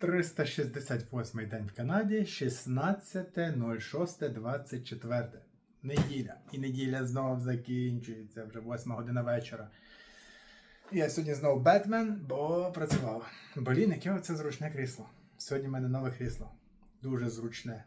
368 день в Канаді, 16.06.24. Неділя. І неділя знов закінчується, вже 8 година вечора. Я сьогодні знову Бетмен, бо працював. Блін, яке оце зручне крісло. Сьогодні в мене нове крісло. Дуже зручне.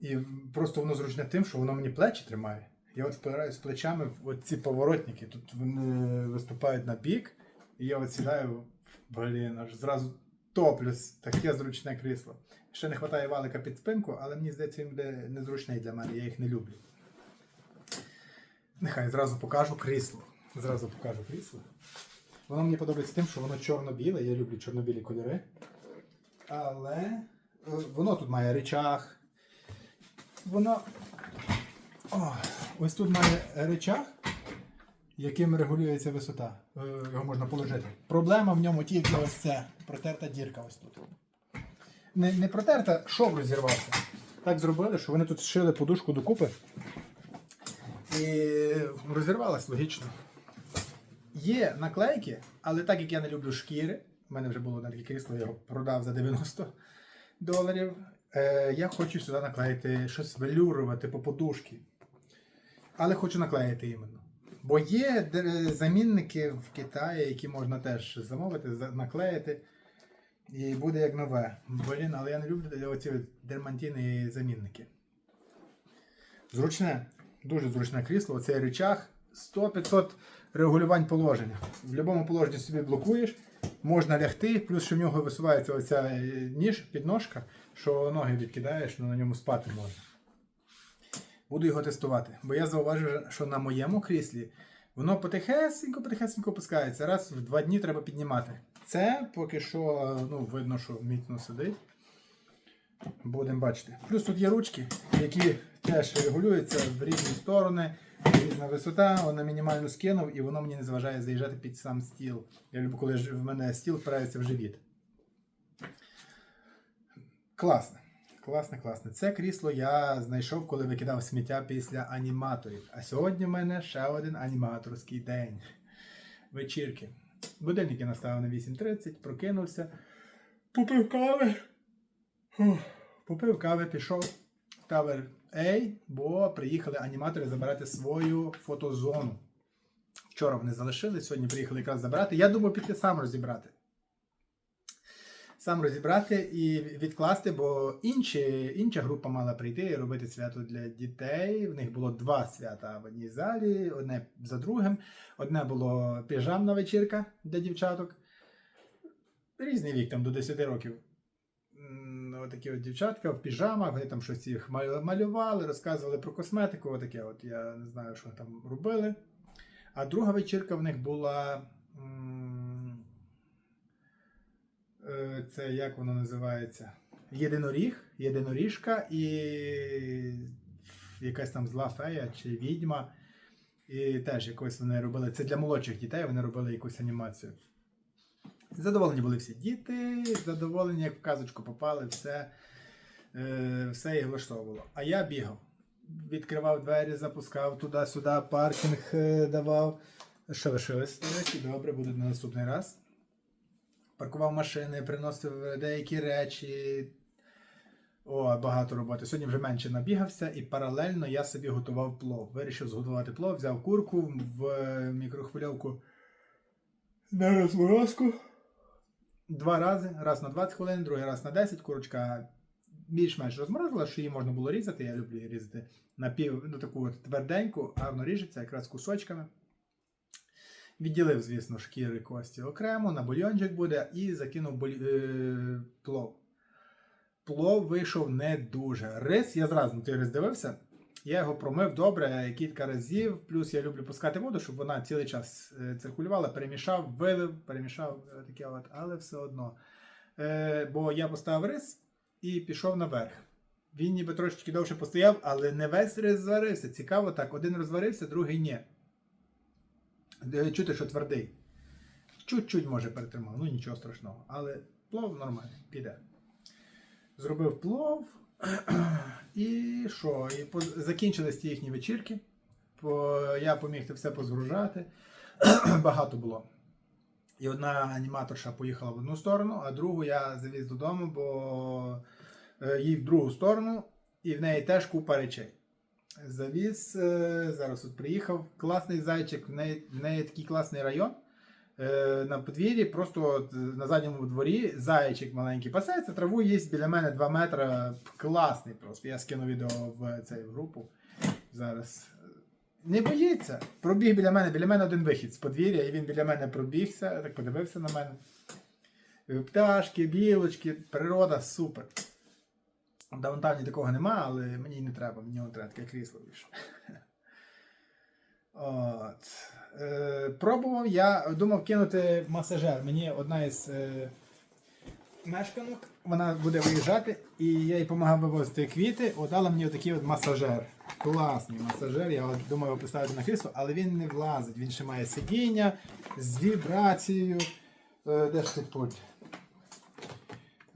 І просто воно зручне тим, що воно мені плечі тримає. Я от впираюсь плечами в ці поворотники. Тут вони виступають на бік, і я от сідаю, блін, аж зразу топлюсь. Таке зручне крісло. Ще не вистачає валика під спинку, але мені здається, він буде незручний для мене, я їх не люблю. Нехай зразу покажу крісло. Зразу покажу крісло. Воно мені подобається тим, що воно чорно-біле, я люблю чорно-білі кольори. Але е, воно тут має речах. Воно. О, ось тут має речах, яким регулюється висота. Е, Його можна положити. Проблема в ньому тільки ось це. Протерта дірка ось тут. Не, не протерта, шов розірвався. Так зробили, що вони тут зшили подушку докупи. І розірвалась логічно. Є наклейки, але так як я не люблю шкіри, в мене вже було таке крісло, я його продав за 90 доларів. Е, я хочу сюди наклеїти щось велюрове, типу подушки. Але хочу наклеїти іменно. Бо є замінники в Китаї, які можна теж замовити, наклеїти. І буде як нове. Блін, але я не люблю оці дермантини замінники. Зручне, дуже зручне крісло. Оцей речах 100-500 регулювань положення. В будь-якому положенні собі блокуєш, можна лягти, плюс що в нього висувається оця е, ніж, підножка, що ноги відкидаєш, ну, на ньому спати можна. Буду його тестувати. Бо я зауважив, що на моєму кріслі воно потихесенько, потихесенько опускається. Раз в два дні треба піднімати. Це поки що ну, видно, що міцно сидить. Будемо бачити. Плюс тут є ручки, які теж регулюються в різні сторони, різна висота, на мінімальну скинув, і воно мені не заважає заїжджати під сам стіл. Я люблю, коли в мене стіл впирається в живіт. Класне. Класне, класне. Це крісло я знайшов, коли викидав сміття після аніматорів. А сьогодні в мене ще один аніматорський день. Вечірки. Будильник я наставив на 8.30, прокинувся, попив кави. Попив кави, пішов в Tower A, бо приїхали аніматори забирати свою фотозону. Вчора вони залишили, сьогодні приїхали якраз забирати. Я думав піти сам розібрати. Сам розібрати і відкласти, бо інші, інша група мала прийти і робити свято для дітей. В них було два свята в одній залі, одне за другим. Одне було піжамна вечірка для дівчаток. Різний вік, там до 10 років. Отакі от дівчатка в піжамах, вони там щось їх малювали, розказували про косметику. Отаке от я не знаю, що там робили. А друга вечірка в них була. Е, Це як воно називається? Єдиноріг, єдиноріжка і якась там зла фея чи відьма. І теж якось вони робили. Це для молодших дітей, вони робили якусь анімацію. Задоволені були всі діти, задоволені, як в казочку попали, все, е, все їх влаштовувало. А я бігав. Відкривав двері, запускав туди-сюди, паркінг е, давав. Що лишилось? Добре, буде на наступний раз. Паркував машини, приносив деякі речі. О, багато роботи. Сьогодні вже менше набігався, і паралельно я собі готував плов. Вирішив зготувати плов, взяв курку в е, мікрохвильовку на розморозку. Два рази, раз на 20 хвилин, другий раз на 10. Курочка більш-менш розморозила, що її можна було різати. Я люблю її різати на пів, ну таку от тверденьку, гарно ріжеться, якраз кусочками. Відділив, звісно, шкіри кості окремо, на бульйончик буде і закинув буль... е... плов. Плов вийшов не дуже. Рис, я зразу на рис дивився. Я його промив добре кілька разів. Плюс я люблю пускати воду, щоб вона цілий час е, циркулювала, перемішав, вилив, перемішав е, таке от, але все одно. Е, бо я поставив рис і пішов наверх. Він ніби трошечки довше постояв, але не весь рис зварився. Цікаво так, один розварився, другий ні. Е, Чути, що твердий. Чуть-чуть може перетримав, ну нічого страшного. Але плов нормальний, піде. Зробив плов. І що? І по... закінчились ті їхні вечірки. По... Я поміг це все позгружати. Багато було. І одна аніматорша поїхала в одну сторону, а другу я завіз додому, бо е, їй в другу сторону, і в неї теж купа речей. Завіз, е, зараз от приїхав, класний зайчик, в неї, в неї такий класний район. Е, На подвір'ї, просто от на задньому дворі зайчик маленький пасеться, траву їсть біля мене 2 метри. Класний просто. Я скину відео в цей групу зараз. Не боїться. Пробіг біля мене, біля мене один вихід з подвір'я, і він біля мене пробігся, так подивився на мене. Е, Пташки, білочки, природа супер. В даунтауні такого нема, але мені не треба, мені от треба таке крісло більше. От. Е, пробував, я думав кинути масажер. Мені одна із е, мешканок, вона буде виїжджати, і я їй допомагав вивозити квіти. От дала мені отакий от масажер. Класний масажер. Я от думав його поставити на крісло, але він не влазить. Він ще має сидіння з вібрацією. Е, де ж ти путь?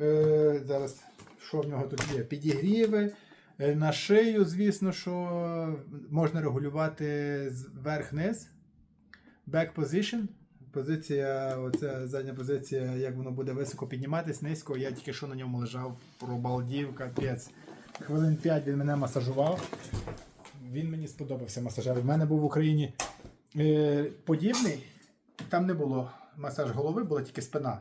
Е, зараз, що в нього тут є? Підігріви. Е, На шию, звісно, що можна регулювати вверх-низ. Back position. Позиція, оця задня позиція, як воно буде високо підніматись, низько. Я тільки що на ньому лежав, пробалдів, капець. Хвилин 5 він мене масажував. Він мені сподобався масажер. У мене був в Україні е, подібний. Там не було масаж голови, була тільки спина.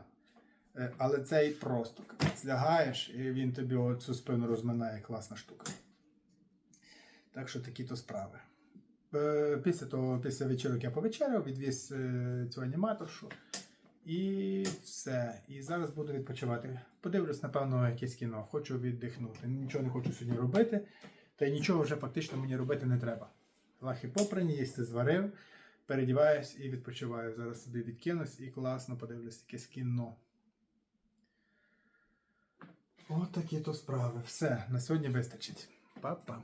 Е, Але цей просто лягаєш, і він тобі оцю спину розминає. Класна штука. Так що такі то справи. Е, Після того, після вечірок я повечеряв, відвіз е, цю аніматоршу. І все. І зараз буду відпочивати. Подивлюсь, напевно, якесь кіно. Хочу віддихнути. Нічого не хочу сьогодні робити. Та й нічого вже фактично мені робити не треба. Лахи попрані, їсти зварив, передіваюсь і відпочиваю. Зараз собі відкинусь і класно подивлюсь якесь кіно. От то справи. Все, на сьогодні вистачить. Па-па.